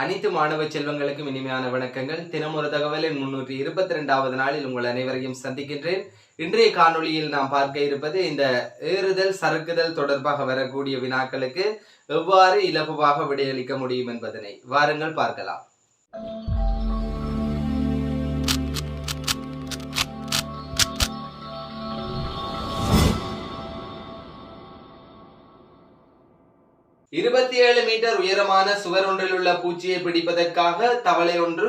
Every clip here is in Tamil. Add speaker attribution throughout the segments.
Speaker 1: அனைத்து மாணவ செல்வங்களுக்கும் இனிமையான வணக்கங்கள். தினமொரு தகவலின் முன்னூற்றி இருபத்தி ரெண்டாவது நாளில் உங்கள் அனைவரையும் சந்திக்கின்றேன். இன்றைய காணொளியில் நாம் பார்க்க இருப்பது இந்த ஏறுதல் சறுக்குதல் தொடர்பாக வரக்கூடிய வினாக்களுக்கு எவ்வாறு இலகுவாக விடையளிக்க முடியும் என்பதனை வாருங்கள் பார்க்கலாம். இருபத்தி ஏழு மீட்டர் உயரமான சுவர் ஒன்றில் உள்ள பூச்சியை பிடிப்பதற்காக தவளை ஒன்று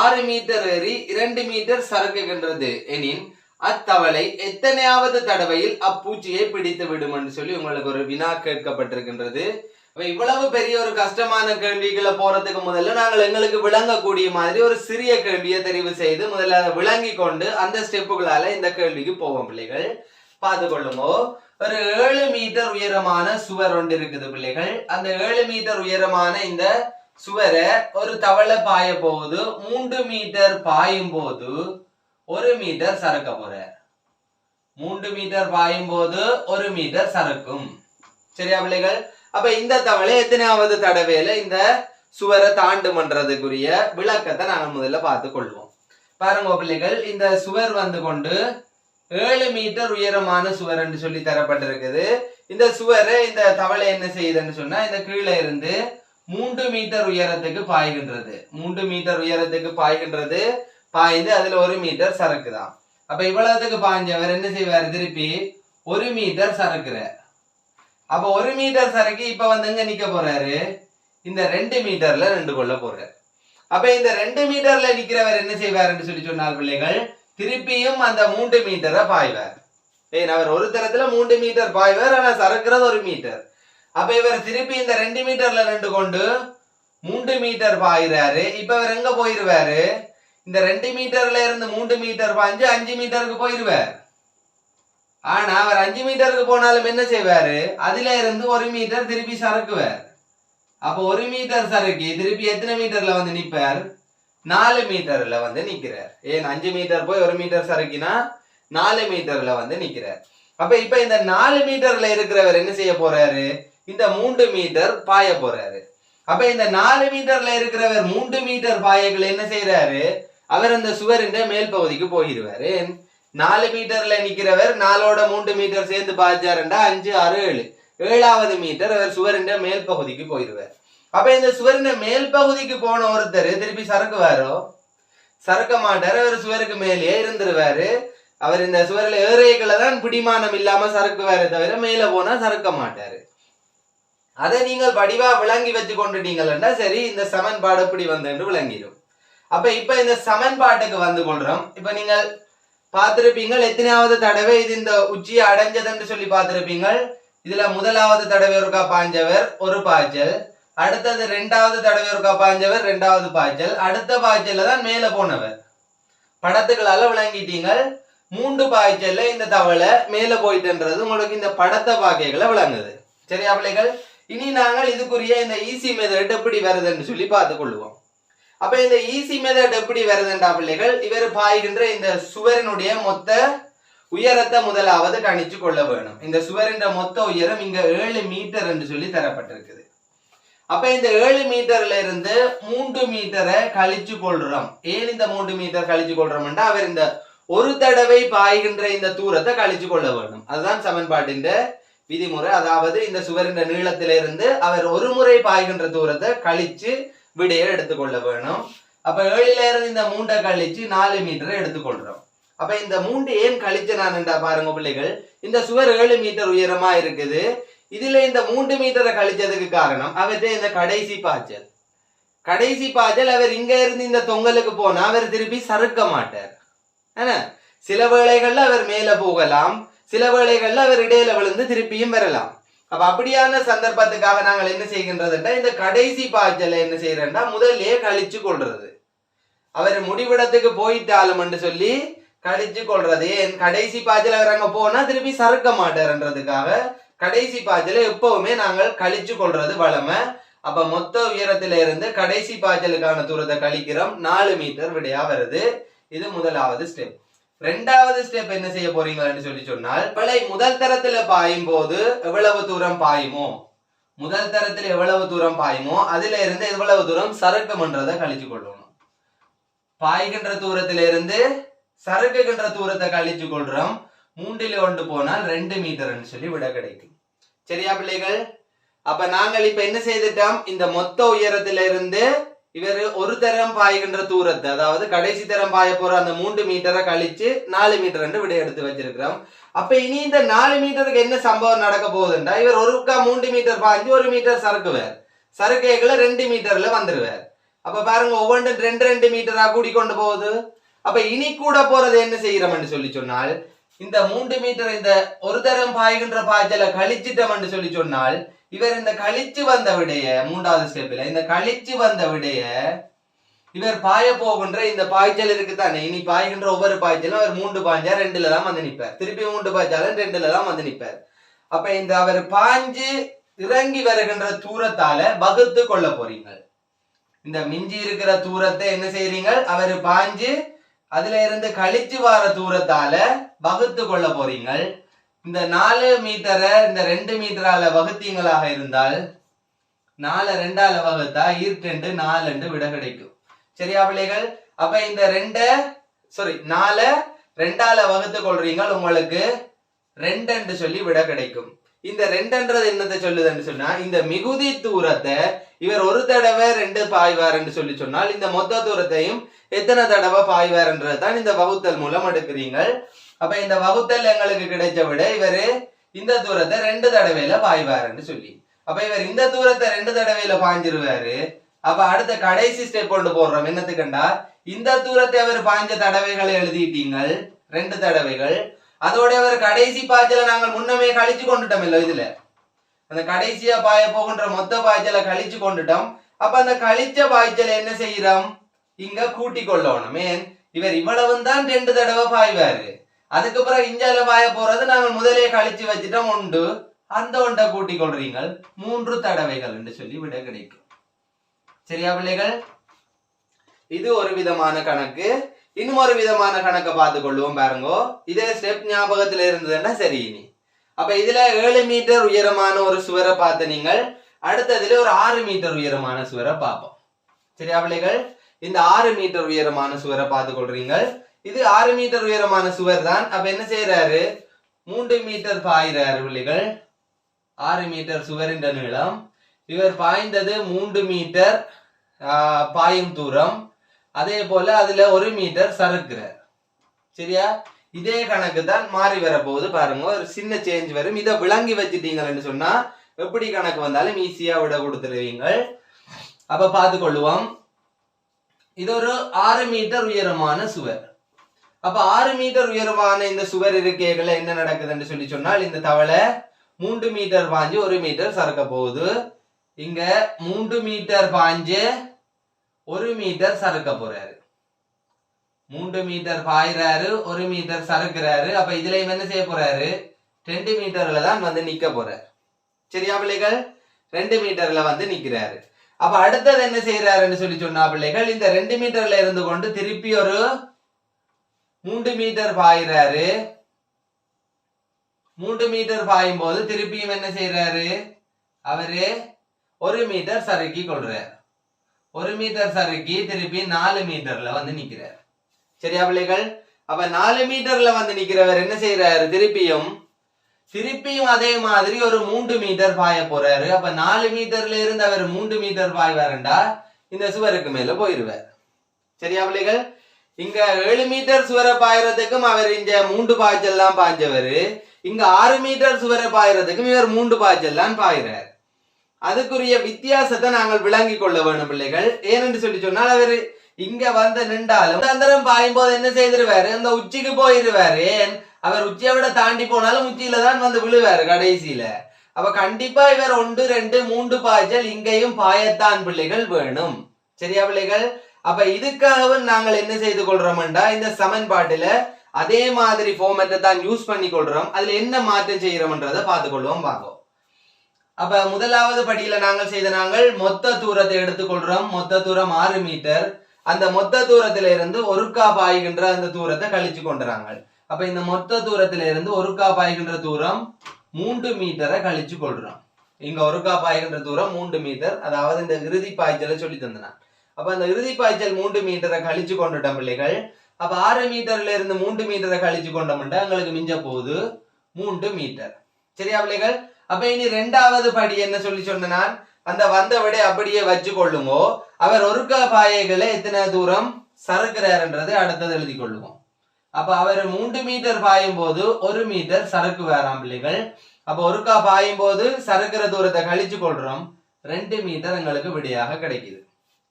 Speaker 1: ஆறு மீட்டர் ஏறி இரண்டு மீட்டர் சரக்குகின்றது எனின் அத்தவளை எத்தனையாவது தடவையில் அப்பூச்சியை பிடித்து விடும் என்று சொல்லி உங்களுக்கு ஒரு வினா கேட்கப்பட்டிருக்கின்றது. இவ்வளவு பெரிய ஒரு கஷ்டமான கேள்விகளை போறதுக்கு முதல்ல நாங்கள் எங்களுக்கு விளங்கக்கூடிய மாதிரி ஒரு சிறிய கேள்வியை தெரிவு செய்து முதல்ல அதை விளங்கி கொண்டு அந்த ஸ்டெப்புகளால இந்த கேள்விக்கு போவோம் பிள்ளைகள். பார்த்து கொள்ளுங்க ஒரு ஏழு மீட்டர் உயரமான சுவர் ஒன்று இருக்குது பிள்ளைகள். அந்த ஏழு மீட்டர் உயரமான இந்த சுவரை ஒரு தவளை பாய போகுது மூன்று மீட்டர் பாயும் போது ஒரு மீட்டர் சறுக்க போற மூன்று மீட்டர் பாயும் போது ஒரு மீட்டர் சறுக்கும். சரியா பிள்ளைகள்? அப்ப இந்த தவளை எத்தனையாவது தடவையில இந்த சுவரை தாண்டுமன்றதுக்குரிய விளக்கத்தை நாங்கள் முதல்ல பார்த்து கொள்வோம். பாருங்க பிள்ளைகள் இந்த சுவர் வந்து கொண்டு ஏழு மீட்டர் உயரமான சுவர் என்று சொல்லி தரப்பட்டிருக்குது. இந்த சுவரை இந்த தவளை என்ன செய்யுதுன்னு சொன்னா இந்த கீழே இருந்து மூன்று மீட்டர் உயரத்துக்கு பாய்கின்றது. மூன்று மீட்டர் உயரத்துக்கு பாய்கின்றது. பாய்ந்து அதுல ஒரு மீட்டர் சரக்குதான் அப்ப இவ்வளவுக்கு பாய்ஞ்சவர் என்ன செய்வார்? திருப்பி ஒரு மீட்டர் சரக்குற அப்ப ஒரு மீட்டர் சரக்கு இப்ப வந்து எங்க நிக்க போறாரு? இந்த ரெண்டு மீட்டர்ல ரெண்டு கொள்ள போறாரு. அப்ப இந்த ரெண்டு மீட்டர்ல நிக்கிறவர் என்ன செய்வாருன்னு சொல்லி சொன்னார் பிள்ளைகள் திருப்பியும் அந்த மூன்று மீட்டரை பாய்வார். ஏன் அவர் ஒரு தரத்துல மூன்று மீட்டர் பாய்வார் ஆனா சறுக்கிறது ஒரு மீட்டர் அப்ப இவர் திருப்பி இந்த ரெண்டு மீட்டர்ல ரெண்டு கொண்டு மூன்று மீட்டர் பாயிறாரு. இப்ப இவர் எங்க போயிருவாரு? இந்த ரெண்டு மீட்டர்ல இருந்து மூன்று மீட்டர் பாய்ஞ்சு அஞ்சு மீட்டருக்கு போயிருவார். ஆனா அவர் அஞ்சு மீட்டருக்கு போனாலும் என்ன செய்வாரு? அதுல இருந்து ஒரு மீட்டர் திருப்பி சறுக்குவார். அப்ப ஒரு மீட்டர் சறுக்கி திருப்பி எத்தனை மீட்டர்ல வந்து நிற்பார் நாலு மீட்டர்ல வந்து நிக்கிறார். ஏன் அஞ்சு மீட்டர் போய் ஒரு மீட்டர் சறுக்கினா நாலு மீட்டர்ல வந்து நிக்கிறார். அப்ப இப்ப இந்த நாலு மீட்டர்ல இருக்கிறவர் என்ன செய்ய போறாரு? இந்த மூன்று மீட்டர் பாய போறாரு. அப்ப இந்த நாலு மீட்டர்ல இருக்கிறவர் மூன்று மீட்டர் பாயகள் என்ன செய்யறாரு அவர் அந்த சுவரின் மேல் பகுதிக்கு போயிடுவாரு. நாலு மீட்டர்ல நிக்கிறவர் நாலோட மூன்று மீட்டர் சேர்ந்து பாய்ச்சாருண்டா? அஞ்சு ஆறு ஏழு. ஏழாவது மீட்டர் அவர் சுவரின் மேல் பகுதிக்கு போயிடுவார். அப்ப இந்த சுவரின் மேல் பகுதிக்கு போன ஒருத்தர் திருப்பி சறுக்குவாரோ? சறுக்க மாட்டாரு அவர் சுவருக்கு மேலேயே இருந்துருவாரு. அவர் இந்த சுவரில் ஏறைகளை தான் பிடிமானம் இல்லாம சறுக்குவாரே தவிர மேல போனா சறுக்க மாட்டாரு. அதை நீங்கள் வடிவா விளங்கி வச்சு கொண்டுட்டீங்கன்னா சரி இந்த சமன்பாடு இப்படி வந்து விளங்கிடும். அப்ப இப்ப இந்த சமன்பாட்டுக்கு வந்து கொள்றோம். இப்ப நீங்கள் பார்த்திருப்பீங்கள் எத்தனையாவது தடவை இது இந்த உச்சியை அடைஞ்சதுன்னு சொல்லி பார்த்திருப்பீங்கள். இதுல முதலாவது தடவை ஒருக்கா பாஞ்சவர் ஒரு பாய்ச்சல். அடுத்தது ரெண்டாவது தடவை இருக்கா பாஞ்சவர்? ரெண்டாவது பாய்ச்சல். அடுத்த பாய்ச்சல்ல தான் மேல போனவர். படத்துக்களால விளங்கிட்டீங்கள். மூன்று பாய்ச்சல்ல இந்த தவளை மேல போயிட்டுன்றது உங்களுக்கு இந்த படத்தை பாக்கைகளை விளங்குது. சரியா பிள்ளைகள்? இனி நாங்கள் இதுக்குரிய இந்த ஈஸி மெதட் எப்படி வருதுன்னு சொல்லி பார்த்து கொள்வோம். அப்ப இந்த ஈஸி மெதட் எப்படி வருதுண்டா பிள்ளைகள்? இவர் பாய்கின்ற இந்த சுவரினுடைய மொத்த உயரத்தை முதலாவது கணிச்சு கொள்ள வேணும். இந்த சுவரின்ற மொத்த உயரம் இங்க ஏழு மீட்டர் என்று சொல்லி தரப்பட்டிருக்குது. அப்ப இந்த ஏழு மீட்டர்ல இருந்து மூன்று மீட்டரை கழிச்சு கொள்றோம். ஏன் இந்த மூன்று மீட்டர் கழிச்சு கொள்றோம்னா அவர் இந்த ஒரு தடவை பாய்கின்ற இந்த தூரத்தை கழிச்சு கொள்ள வேண்டும். அதுதான் சமன்பாட்டின் விதிமுறை. அதாவது இந்த சுவரின் நீளத்திலிருந்து அவர் ஒரு முறை பாய்கின்ற தூரத்தை கழிச்சு விடையை எடுத்துக்கொள்ள வேணும். அப்ப ஏழுல இருந்து இந்த மூண்டை கழிச்சு நாலு மீட்டரை எடுத்துக்கொள்றோம் அப்ப இந்த மூண்டு ஏன் கழிச்சு நான் பாருங்க பிள்ளைகள். இந்த சுவர் ஏழு மீட்டர் உயரமா இருக்குது. இதுல இந்த மூன்று மீட்டரை கழிச்சதுக்கு காரணம் அவர்கிட்ட இந்த கடைசி பாய்ச்சல். கடைசி பாய்ச்சல் அவர் இங்க இருந்து இந்த தொங்கலுக்கு போனா அவர் திருப்பி சறுக்க மாட்டார். என்ன? சில வேளைகள்ல அவர் மேல போகலாம் சில வேளைகள்ல அவர் இடையில விழுந்து திருப்பியும் வரலாம். அப்ப அப்படியான சந்தர்ப்பத்துக்காக நாங்கள் என்ன செய்கின்றதுன்றா இந்த கடைசி பாய்ச்சலை என்ன செய்யறோம்னா முதல்லயே கழிச்சு கொள்றது. அவர் முடிவிடத்துக்கு போயிட்டாலும் என்று சொல்லி கழிச்சு கொள்றது. ஏன்? கடைசி பாய்ச்சல் அவர் அங்க போனா திருப்பி சறுக்க மாட்டார்ன்றதுக்காக கடைசி பாய்ச்சலை எப்பவுமே நாங்கள் கழிச்சு கொள்றது வளமை அப்ப மொத்த உயரத்தில இருந்து கடைசி பாய்ச்சலுக்கான தூரத்தை கழிக்கிறோம். நாலு மீட்டர் விடையா வருது. இது முதலாவது ஸ்டெப் ரெண்டாவது ஸ்டெப் என்ன செய்ய போறீங்கன்னு சொல்லி சொன்னால் பிழை முதல் தரத்துல பாயும் போது எவ்வளவு தூரம் பாயுமோ? முதல் தரத்துல எவ்வளவு தூரம் பாயுமோ? அதுல இருந்து எவ்வளவு தூரம் சறுக்கும்ன்றதை கழிச்சு கொள்ளணும். பாய்கின்ற தூரத்தில இருந்து சறுக்குகின்ற தூரத்தை கழிச்சு கொள்றோம். மூன்றில் ஒன்று போனால் ரெண்டு மீட்டர்னு சொல்லி விட கிடைக்கும். சரியா பிள்ளைகள்? அப்ப நாங்கள் இப்ப என்ன செய்துட்டோம்? இந்த மொத்த உயரத்துல இருந்து இவர் ஒரு தரம் பாய்கின்ற தூரத்தை அதாவது கடைசி தரம் பாய போற அந்த மூன்று மீட்டரை கழிச்சு நாலு மீட்டர் விட எடுத்து வச்சிருக்கிறோம். அப்ப இனி இந்த நாலு மீட்டருக்கு என்ன சம்பவம் நடக்க போகுதுண்டா? இவர் ஒருக்கா மூன்று மீட்டர் பாய்ஞ்சு ஒரு மீட்டர் சறுக்குவார். சறுக்கைகளை ரெண்டு மீட்டர்ல வந்துருவார். அப்ப பாருங்க ஒவ்வொன்றும் ரெண்டு ரெண்டு மீட்டரா கூடி கொண்டு போகுது. அப்ப இனி கூட போறது என்ன செய்யறோம்னு சொல்லி சொன்னால் இந்த மூன்று மீட்டர் இந்த ஒரு தரம் பாய்கின்ற பாய்ச்சலை கழிச்சிட்டோம்னு சொல்லி சொன்னால் இவர் இந்த கழிச்சு வந்த விடைய மூன்றாவது ஸ்டெப்ல இந்த கழிச்சு வந்த விடைய இவர் பாய போகின்ற இந்த பாய்ச்சல் இருக்குதானே? இனி பாய்கின்ற ஒவ்வொரு பாய்ச்சலும் அவர் மூன்று பாய்ஞ்சா ரெண்டுல தான் வந்து நிற்பார் திருப்பி மூன்று பாய்ச்சாலும் ரெண்டுல தான் வந்து நிற்பார் அப்ப இந்த அவர் பாஞ்சு இறங்கி வருகின்ற தூரத்தால வகுத்து கொள்ள போறீங்க இந்த மிஞ்சி இருக்கிற தூரத்தை என்ன செய்யறீங்க அவர் பாஞ்சு அதுல இருந்து கழிச்சு வர தூரத்தால வகுத்து கொள்ள போறீங்க இந்த நாலு மீட்டரை இந்த ரெண்டு மீட்டரால வகுத்தீங்களாக இருந்தால் நாலு ரெண்டால வகுத்தா ஈர்ரெண்டு நாலு விட கிடைக்கும். சரியா பிள்ளைகள்? அப்ப இந்த ரெண்ட சாரி நாலு ரெண்டால வகுத்து கொள்றீங்க உங்களுக்கு ரெண்டு சொல்லி விட கிடைக்கும். இந்த ரெண்டுன்றது என்னத்தை சொல்லுதுன்னு சொன்னா இந்த மிகுதி தூரத்தை இவர் ஒரு தடவை ரெண்டு பாய்வார்ன்னு சொல்லி சொன்னால் இந்த மொத்த தூரத்தையும் எத்தனை தடவை பாய்வார்ன்றது தான் இந்த வகுத்தல் மூலம் எடுக்கிறீங்க அப்ப இந்த வகுத்தல் எங்களுக்கு கிடைச்ச விட இவரு இந்த தூரத்தை ரெண்டு தடவையில பாய்வாருன்னு சொல்லி. அப்ப இவர் இந்த தூரத்தை ரெண்டு தடவையில பாய்ஞ்சிருவாரு. அப்ப அடுத்த கடைசி ஸ்டெப் கொண்டு போடுறோம் என்னத்துக்குண்டா இந்த தூரத்தை அவர் பாய்ஞ்ச தடவைகளை எழுதிட்டீங்கள். ரெண்டு தடவைகள். அதோட ஒரு கடைசி பாய்ச்சலை நாங்கள் முன்னமே கழிச்சு கொண்டுட்டோம் இல்ல இதுல. அந்த கடைசியா பாய போகின்ற மொத்த பாய்ச்சலை கழிச்சு கொண்டுட்டோம். அப்ப அந்த கழிச்ச பாய்ச்சலை என்ன செய்யறோம்? இங்க கூட்டி கொள்ளணும். ஏன்? இவர் இவ்வளவும் தான் ரெண்டு தடவை பாய்வாரு. அதுக்கப்புறம் இஞ்சால பாய போறது நாங்கள் முதலே கழிச்சு வச்சுட்டோம். உண்டு. அந்த ஒன்றை கூட்டிக் கொள்றீங்க மூன்று தடவைகள் என்று சொல்லி விட கிடைக்கும். சரியா பிள்ளைகள்? இது ஒரு விதமான கணக்கு. இன்னும் ஒரு விதமான கணக்கை பார்த்து கொள்வோம் பாருங்கோ. இதே ஸ்டெப் ஞாபகத்தில் இருந்ததுன்னா சரி இனி. அப்ப இதுல ஏழு மீட்டர் உயரமான ஒரு சுவரை பார்த்து நீங்கள் அடுத்ததுல ஒரு ஆறு மீட்டர் உயரமான சுவரை பார்ப்போம். சரியா பிள்ளைகள்? இந்த ஆறு மீட்டர் உயரமான சுவரை பார்த்து கொள்றீங்க இது ஆறு மீட்டர் உயரமான சுவர் தான். அப்ப என்ன செய்யறாரு மூன்று மீட்டர் பாயிறாரு பிள்ளைகள். ஆறு மீட்டர் சுவரின் நீளம். இவர் பாய்ந்தது மூன்று மீட்டர் பாயும் தூரம். அதே போல அதுல ஒரு மீட்டர் சறுக்குறார். சரியா? இதே கணக்கு தான் மாறி வரப்போகுது பாருங்க. ஒரு சின்ன சேஞ்ச் வரும். இதை விளங்கி வச்சுட்டீங்கன்னு சொன்னா எப்படி கணக்கு வந்தாலும் ஈஸியா விட கொடுத்துருவீங்க அப்ப பார்த்து கொள்ளுவோம் இது ஒரு ஆறு மீட்டர் உயரமான சுவர். அப்ப ஆறு மீட்டர் உயரமான இந்த சுவர் இருக்கைகளை என்ன நடக்குதுன்னு சொல்லி சொன்னால் இந்த தவளை மூன்று மீட்டர் பாஞ்சு ஒரு மீட்டர் சறுக்க போகுது. இங்க மூன்று மீட்டர் பாஞ்சு ஒரு மீட்டர் சறுக்க போறாரு. மூன்று மீட்டர் பாயிறாரு ஒரு மீட்டர் சறுக்குறாரு. அப்ப இதுல என்ன செய்ய போறாரு? ரெண்டு மீட்டர்ல தான் வந்து நிக்க போறாரு. சரியா பிள்ளைகள்? ரெண்டு மீட்டர்ல வந்து நிக்கிறாரு. அப்ப அடுத்தது என்ன செய்யறாருன்னு சொல்லி சொன்னா பிள்ளைகள் இந்த ரெண்டு மீட்டர்ல இருந்து கொண்டு திருப்பி ஒரு மூன்று மீட்டர் பாயிறாரு. மூன்று மீட்டர் பாயும் போது திருப்பியும் என்ன செய்யறாரு அவரு ஒரு மீட்டர் சறுக்கி கொள்றாரு. ஒரு மீட்டர் சறுக்கி திருப்பி நாலு மீட்டர்ல வந்து நிக்கிறார். சரியா பிள்ளைகள்? அப்ப நாலு மீட்டர்ல வந்து நிக்கிறவர் என்ன செய்யறாரு திருப்பியும் திருப்பியும் அதே மாதிரி ஒரு மூன்று மீட்டர் பாய போறாரு. அப்ப நாலு மீட்டர்ல இருந்து அவர் மூன்று மீட்டர் பாய்வாருண்டா? இந்த சுவருக்கு மேல போயிருவார். சரியா பிள்ளைகள்? இங்க ஏழு மீட்டர் சுவரை பாயறதுக்கும் அவர் இங்க மூன்று பாய்ச்சல் எல்லாம் பாய்ஞ்சவர். இங்க ஆறு மீட்டர் சுவரை பாயறதுக்கும் இவர் மூன்று பாய்ச்சல் தான் பாயிறார். அதுக்குரிய வித்தியாசத்தை நாங்கள் விளங்கிக் கொள்ள வேணும் பிள்ளைகள். ஏனென்று சொல்லி சொன்னால் அவர் இங்க வந்து நின்றாலும் தந்திரம் பாயும் போது என்ன செய்திருவாரு? அந்த உச்சிக்கு போயிருவாரு. அவர் உச்சியை விட தாண்டி போனாலும் உச்சியில தான் வந்து விழுவாரு கடைசியில. அப்ப கண்டிப்பா இவர் ஒன்று ரெண்டு மூன்று பாய்ச்சல் இங்கேயும் பாயத்தான் பிள்ளைகள் வேணும். சரியா பிள்ளைகள்? அப்ப இதுக்காகவும் நாங்கள் என்ன செய்து கொள்றோம்டா இந்த சமன்பாட்டுல அதே மாதிரி ஃபோமத்தை தான் யூஸ் பண்ணி கொள்றோம். அதுல என்ன மாற்றம் செய்யறோம்ன்றதை பார்த்துக்கொள்வோம் பார்ப்போம். அப்ப முதலாவது படியில நாங்கள் செய்த நாங்கள் மொத்த தூரத்தை எடுத்துக்கொள்றோம். மொத்த தூரம் ஆறு மீட்டர். அந்த மொத்த தூரத்தில இருந்து ஒருக்கா பாய்கின்ற அந்த தூரத்தை கழிச்சு கொண்டுறாங்க அப்ப இந்த மொத்த தூரத்தில இருந்து ஒருக்கா பாய்கின்ற தூரம் மூன்று மீட்டரை கழிச்சு கொள்றோம். இங்க ஒருக்கா பாய்கின்ற தூரம் மூன்று மீட்டர். அதாவது இந்த இறுதி பாய்ச்சலை சொல்லி தந்தனான் அப்ப அந்த இறுதி பாய்ச்சல் மூன்று மீட்டரை கழிச்சு கொண்டுட்டோம் பிள்ளைகள். அப்ப ஆறு மீட்டர்ல இருந்து மூன்று மீட்டரை கழிச்சு கொண்டோம்னா எங்களுக்கு மிஞ்ச போகுது மூன்று மீட்டர். சரியா பிள்ளைகள்? அப்ப இனி ரெண்டாவது படி என்ன சொல்லி சொன்ன நான் அந்த வந்த விடை அப்படியே வச்சு கொள்ளுங்கோ அவர் ஒருக்கா பாயைகளை எத்தனை தூரம் சறுக்கிறாருன்றது அடுத்தது எழுதி கொள்ளுவோம். அப்ப அவர் மூன்று மீட்டர் பாயும் போது ஒரு மீட்டர் சறுக்கு வேறாம் பிள்ளைகள். அப்ப ஒருக்கா பாயும் போது சறுக்கிற தூரத்தை கழிச்சு கொள்றோம். ரெண்டு மீட்டர் எங்களுக்கு விடையாக கிடைக்குது.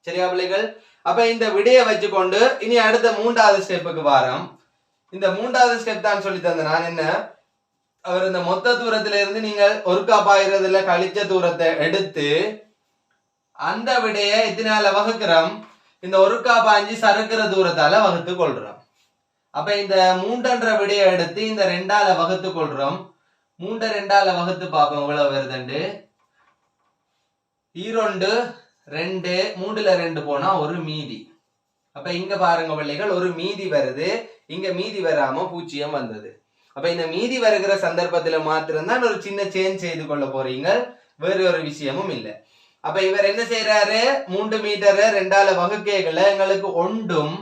Speaker 1: சரியா பிள்ளைகள்? அப்ப இந்த விடையை வச்சுக்கொண்டு இனி அடுத்த மூன்றாவது ஸ்டெப்புக்கு வாரம். இந்த மூன்றாவது ஸ்டெப் தான் சொல்லி தந்த நான் என்ன? அவர் இந்த மொத்த தூரத்துல இருந்து நீங்கள் ஒருக்கா பாயிறதுல கழிச்ச தூரத்தை எடுத்து அந்த விடைய எத்தனால வகுக்கிறோம்? இந்த ஒருக்கா பாஞ்சு சறுக்கிற தூரத்தால வகுத்து கொள்றோம். அப்ப இந்த மூன்றன்ற விடைய எடுத்து இந்த ரெண்டால வகுத்து கொள்றோம். மூன்று ரெண்டால வகுத்து பார்ப்போம் எவ்வளவு வருதுண்டு? ஈரொண்டு ரெண்டு மூன்றுல ரெண்டு போனா ஒரு மீதி. அப்ப இங்க பாருங்க பிள்ளைகள் ஒரு மீதி வருது. இங்க மீதி வராம பூச்சியம் வந்தது. அப்ப இந்த மீதி வருகிற சந்தர்ப்பத்துல மாத்திரம்தான் ஒரு சின்ன சேஞ்ச் செய்து கொள்ள போறீங்க. வேறு ஒரு விஷயமும் இல்லை. அப்ப இவர் என்ன செய்யறாரு மூன்று மீட்டர் ரெண்டால வகுக்கைகளை எங்களுக்கு ஒன்றும்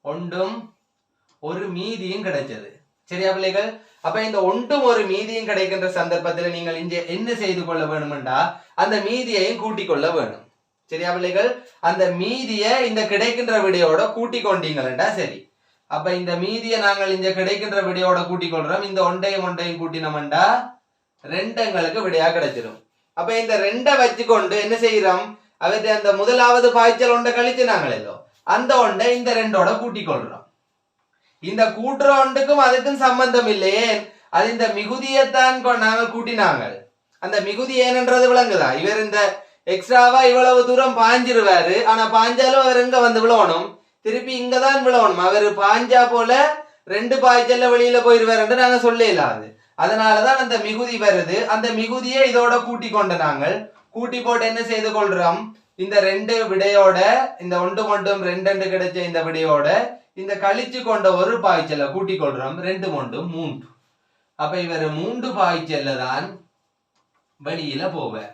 Speaker 1: ஒன்றும் ஒரு மீதியும் கிடைச்சது. சரியா பிள்ளைகள்? அப்ப இந்த ஒன்றும் ஒரு மீதியும் கிடைக்கின்ற சந்தர்ப்பத்துல நீங்கள் இங்கே என்ன செய்து கொள்ள வேணும்டா அந்த மீதியையும் கூட்டிக் கொள்ள வேணும். சரியா பிள்ளைகள்? அந்த மீதியை இந்த கிடைக்கின்ற விடையோட கூட்டி கொண்டீங்களா சரி. அப்ப இந்த மீதியை நாங்கள் இங்க கிடைக்கின்ற விடையோட கூட்டிக் கொள்றோம். இந்த ஒண்டையும் ஒண்டையும் கூட்டினோம்டா ரெண்டு எங்களுக்கு விடையா கிடைச்சிடும் அப்ப இந்த ரெண்டை வச்சுக்கொண்டு என்ன செய்யறோம் அவற்றை அந்த முதலாவது பாய்ச்சல் ஒன்றை கழிச்சு நாங்களோ அந்த ஒன்றை இந்த ரெண்டோட கூட்டிக் கொள்றோம். இந்த கூட்டுற ஒன்றுக்கும் அதுக்கும் சம்பந்தம் இல்லையே. அது இந்த மிகுதியைத்தான் நாங்கள் கூட்டினாங்க அந்த மிகுதி ஏனன்றது விளங்குதா? இவர் இந்த எக்ஸ்ட்ராவா இவ்வளவு தூரம் பாஞ்சிருவாரு ஆனா பாஞ்சாலும் அவர் எங்க வந்து விழணும் திருப்பி இங்கதான் தான் அவர் பாஞ்சா போல ரெண்டு பாய்ச்சல்ல வெளியில போயிருவாருன்னு நாங்க சொல்லலாது அதனாலதான் அந்த மிகுதி வருது. அந்த மிகுதியை இதோட கூட்டி கொண்ட நாங்கள். கூட்டி போட்டு என்ன செய்து கொள்றோம்? இந்த ரெண்டு விடையோட இந்த ஒன்று கொண்டும் ரெண்டு ரெண்டு கிடைச்ச இந்த விடையோட இந்த கழிச்சு கொண்ட ஒரு பாய்ச்சலை கூட்டி கொள்றோம். ரெண்டு ஒன்று மூன்று. அப்ப இவர் மூன்று பாய்ச்சல்ல தான் வெளியில போவார்.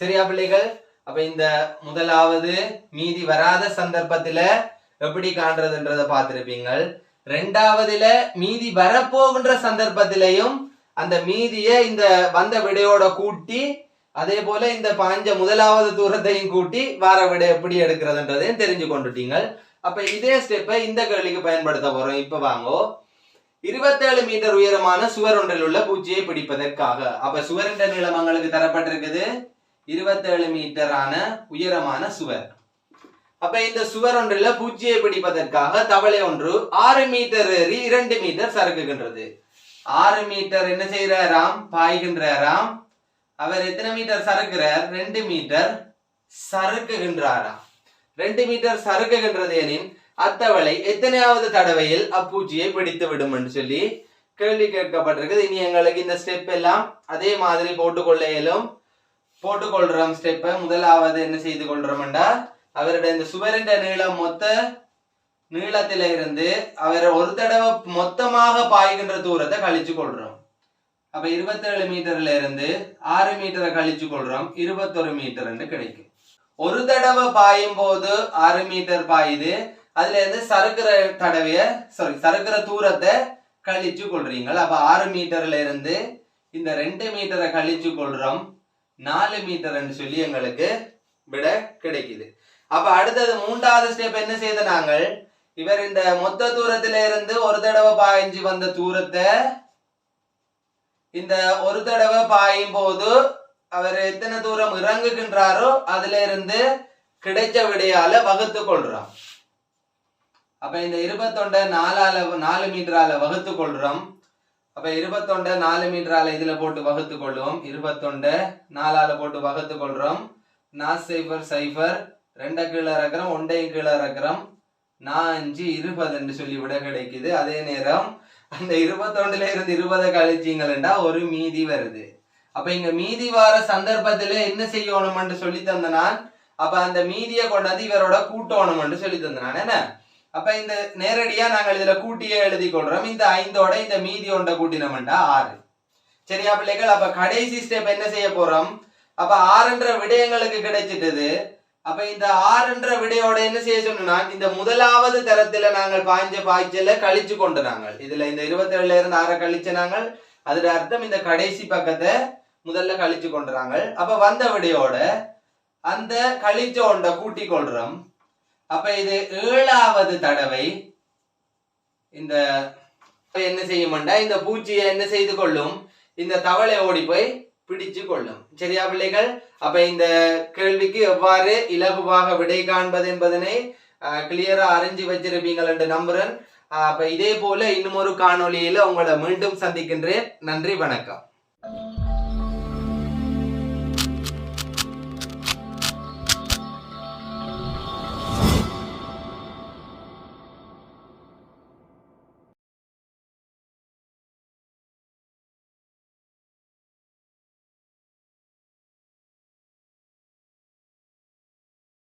Speaker 1: சரியா பிள்ளைகள்? அப்ப இந்த முதலாவது மீதி வராத சந்தர்ப்பத்துல எப்படி காண்றதுன்றத பார்த்திருப்பீங்கள். ரெண்டாவதுல மீதி வரப்போகின்ற சந்தர்ப்பத்திலையும் அந்த மீதியை இந்த வந்த விடையோட கூட்டி அதே போல இந்த பாஞ்ச முதலாவது தூரத்தையும் கூட்டி வார விடை எப்படி எடுக்கிறதுன்றதையும் தெரிஞ்சு கொண்டுட்டீங்க அப்ப இதே ஸ்டெப்பை இந்த கேள்விக்கு பயன்படுத்த போறோம். இப்ப வாங்கோ. இருபத்தேழு மீட்டர் உயரமான சுவர் ஒன்றில் உள்ள பூச்சியை பிடிப்பதற்காக. அப்ப சுவரின் நீளம் எங்களுக்கு தரப்பட்டிருக்குது. இருபத்தேழு மீட்டரான உயரமான சுவர். அப்ப இந்த சுவர் ஒன்றில் பூச்சியை பிடிப்பதற்காக தவளை ஒன்று ஆறு மீட்டர் ஏறி இரண்டு மீட்டர் சறுக்குகின்றது. ஆறு மீட்டர் என்ன செய்யறாராம் பாய்கின்றாராம். அவர் எத்தனை மீட்டர் சறுக்குறார்? ரெண்டு மீட்டர் சறுக்குகின்றாராம். ரெண்டு மீட்டர் சறுக்குகின்றது எனின் அத்தவளை எத்தனையாவது தடவையில் அப்பூச்சியை பிடித்து விடும் என்று சொல்லி கேள்வி கேட்கப்பட்டிருக்குது. இனி எங்களுக்கு இந்த ஸ்டெப் எல்லாம் அதே மாதிரி போட்டுக்கொள்ள இயலும். போட்டுக்கொள்றோம் ஸ்டெப்பை முதலாவது என்ன செய்து கொள்றோம்டா அவருடைய இந்த சுவரின் நீளம் மொத்த நீளத்தில இருந்து அவர் ஒரு தடவை மொத்தமாக பாய்கின்ற தூரத்தை கழிச்சு கொள்றோம். அப்ப இருபத்தேழு மீட்டர்ல இருந்து ஆறு மீட்டரை கழிச்சு கொள்றோம். இருபத்தொரு மீட்டர் கிடைக்கும். ஒரு தடவை பாயும் போது ஆறு மீட்டர் பாயுது. அதுல இருந்து சறுக்கிற தடவைய சாரி சறுக்கிற தூரத்தை கழிச்சு கொள்றீங்கள். அப்ப ஆறு மீட்டர்ல இருந்து இந்த ரெண்டு மீட்டரை கழிச்சு கொள்றோம். நாலு மீட்டர்னு சொல்லி எங்களுக்கு விட கிடைக்குது. அப்ப அடுத்தது மூன்றாவது ஸ்டெப் என்ன செய்த நாங்கள்? இவர் இந்த மொத்த தூரத்தில இருந்து ஒரு தடவை பாய்ஞ்சு வந்த தூரத்தை இந்த ஒரு தடவை பாயும் போது அவர் எத்தனை தூரம் இறங்குகின்றாரோ அதுல இருந்து கிடைச்ச விடையால வகுத்து கொள்றோம். அப்ப இந்த இருபத்தொண்ட நாலால நாலு மீட்டரால வகுத்து கொள்றோம். அப்ப இருபத்தொண்ட நாலு மீட்டரால இதுல போட்டு வகுத்து கொள்வோம் இருபத்தொண்ட நாலால போட்டு வகுத்து கொள்றோம். நாசைபர் சைஃபர் சைஃபர் ரெண்டை கீழே இறக்குறோம் ஒன்றையும் கீழே இறக்குறோம் நான் அஞ்சு இருபதுன்னு சொல்லி விட கிடைக்குது. அதே நேரம் அந்த இருபத்தொண்டுல இருந்து இருபதை கழிச்சிங்களா ஒரு மீதி வருது. அப்ப இங்க மீதி வார சந்தர்ப்பத்துல என்ன செய்யணும்னு சொல்லி தந்த நான் அப்ப அந்த மீதியை கொண்டாந்து இவரோட கூட்டணும்னு சொல்லி தந்த நான் என்ன? அப்ப இந்த நேரடியா நாங்கள் இதுல கூட்டியே எழுதி கொள்றோம். இந்த ஐந்தோட இந்த மீதி ஒன்றை கூட்டினோம்டா ஆறு. சரியா பிள்ளைகள்? அப்ப கடைசி ஸ்டெப் என்ன செய்ய போறோம்? அப்ப ஆறுன்ற விடயங்களுக்கு கிடைச்சிட்டது. அப்ப இந்த ஆறுன்ற விடையோட என்ன செய்ய சொன்னா இந்த முதலாவது தரத்துல நாங்கள் பாய்ஞ்ச பாய்ச்சல கழிச்சு கொண்டு நாங்கள். இதுல இந்த இருபத்தி ஏழுல இருந்து ஆற கழிச்ச நாங்கள் அதோட அர்த்தம் இந்த கடைசி பக்கத்தை முதல்ல கழிச்சு கொண்டுறாங்க அப்ப வந்த விடையோட அந்த கழிச்ச ஒன்றை கூட்டி கொள்றோம். அப்ப இது ஏழாவது தடவை இந்த என்ன செய்யும்டா இந்த பூச்சியை என்ன செய்து கொள்ளும்? இந்த தவளை ஓடி போய் பிடிச்சு கொள்ளும் சரியா பிள்ளைகள்? அப்ப இந்த கேள்விக்கு எவ்வாறு இலகுவாக விடை காண்பது என்பதனை கிளியரா அறிஞ்சு வச்சிருப்பீங்கள் என்று நம்புறேன். அப்ப இதே போல இன்னும் ஒரு காணொலியில உங்களை மீண்டும் சந்திக்கின்றேன். நன்றி வணக்கம்.